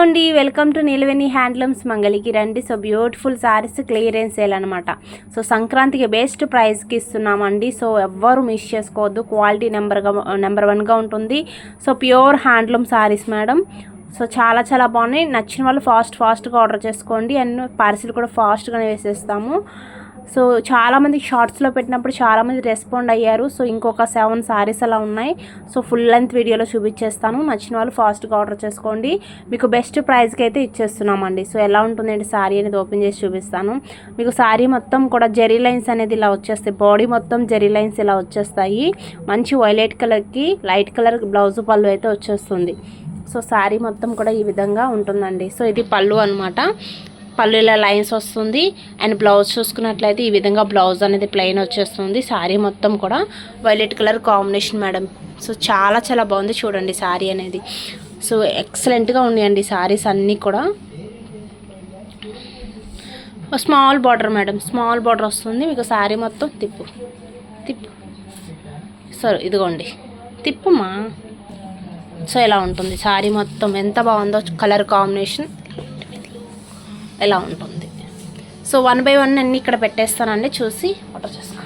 అండి welcome to Nilaveni handlooms మంగళికి రండి. So beautiful saris clearance sale అనమాట సో సంక్రాంతికి బెస్ట్ ప్రైస్కి ఇస్తున్నామండి. సో ఎవ్వరు మిస్ చేసుకోవద్దు. క్వాలిటీ నెంబర్గా నెంబర్ వన్గా ఉంటుంది. So pure handloom saris madam. So చాలా చాలా బాగున్నాయి. నచ్చిన వాళ్ళు ఫాస్ట్ ఫాస్ట్గా ఆర్డర్ చేసుకోండి. అండ్ పార్సిల్ కూడా ఫాస్ట్గానే వేసేస్తాము. సో చాలామంది షార్ట్స్లో పెట్టినప్పుడు చాలామంది రెస్పాండ్ అయ్యారు. సో ఇంకొక సెవెన్ సారీస్ అలా ఉన్నాయి. సో ఫుల్ లెంత్ వీడియోలో చూపించేస్తాను. నచ్చిన వాళ్ళు ఫాస్ట్గా ఆర్డర్ చేసుకోండి. మీకు బెస్ట్ ప్రైస్కి అయితే ఇచ్చేస్తున్నామండి. సో ఎలా ఉంటుందండి సారీ అనేది ఓపెన్ చేసి చూపిస్తాను. మీకు సారీ మొత్తం కూడా జెరీ లైన్స్ అనేది ఇలా వచ్చేస్తాయి. బాడీ మొత్తం జెరీ లైన్స్ ఇలా వచ్చేస్తాయి. మంచి వైలెట్ కలర్కి లైట్ కలర్ బ్లౌజ్ పళ్ళు అయితే వచ్చేస్తుంది. సో శారీ మొత్తం కూడా ఈ విధంగా ఉంటుందండి. సో ఇది పళ్ళు అనమాట పళ్ళు ఇలా లైన్స్ వస్తుంది అండ్ బ్లౌజ్ చూసుకున్నట్లయితే ఈ విధంగా బ్లౌజ్ అనేది ప్లెయిన్ వచ్చేస్తుంది. శారీ మొత్తం కూడా violet colour combination madam. So చాలా చాలా బాగుంది చూడండి శారీ అనేది. సో ఎక్సలెంట్గా ఉన్నాయండి శారీస్ అన్నీ కూడా. Small border madam small border వస్తుంది. మీకు శారీ మొత్తం తిప్పు తిప్పు. సరే ఇదిగోండి తిప్పుమా? సో ఇలా ఉంటుంది శారీ మొత్తం ఎంత బాగుందో కలర్ కాంబినేషన్. ఇలా ఉంటుంది. సో వన్ బై వన్ అన్నీ ఇక్కడ పెట్టేస్తానండి చూసి ఆర్డర్ చేస్తాను.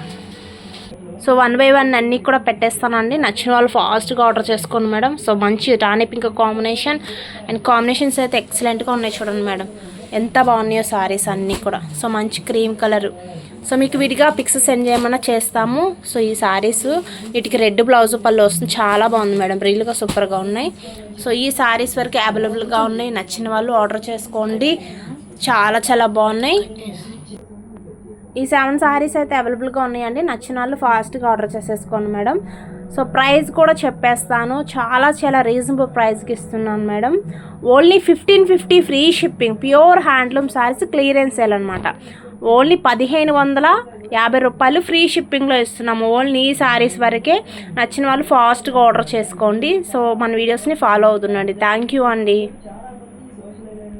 సో వన్ బై వన్ అన్నీ కూడా పెట్టేస్తానండి. నచ్చిన వాళ్ళు ఫాస్ట్గా ఆర్డర్ చేసుకోండి మేడం. సో మంచి rani pink combination and combinations అయితే ఎక్సలెంట్గా ఉన్నాయి చూడండి మేడం. ఎంత బాగున్నాయో సారీస్ అన్నీ కూడా. సో మంచి క్రీమ్ కలర్ సో మీకు విడిగా పిక్స్ సెండ్ చేయమన్నా చేస్తాము. సో ఈ శారీస్ వీటికి రెడ్ బ్లౌజ్ పళ్ళు వస్తుంది. చాలా బాగుంది మేడం. రీల్గా సూపర్గా ఉన్నాయి. సో ఈ సారీస్ వరకు అవైలబుల్గా ఉన్నాయి. నచ్చిన వాళ్ళు ఆర్డర్ చేసుకోండి. చాలా చాలా బాగున్నాయి. ఈ సెవెన్ సారీస్ అయితే అవైలబుల్గా ఉన్నాయండి. నచ్చిన వాళ్ళు ఫాస్ట్గా ఆర్డర్ చేసేసుకోండి మేడం. సో ప్రైస్ కూడా చెప్పేస్తాను. చాలా చాలా రీజనబుల్ ప్రైస్కి ఇస్తున్నాను madam. Only fifteen fifty free shipping pure handloom saris clearance sale అనమాట ఓన్లీ పదిహేను వందల యాభై రూపాయలు ఫ్రీ షిప్పింగ్లో ఇస్తున్నాము. ఓన్లీ ఈ సారీస్ వరకే నచ్చిన వాళ్ళు ఫాస్ట్గా ఆర్డర్ చేసుకోండి. సో మన వీడియోస్ని ఫాలో అవుతుండండి. థ్యాంక్ యూ అండి.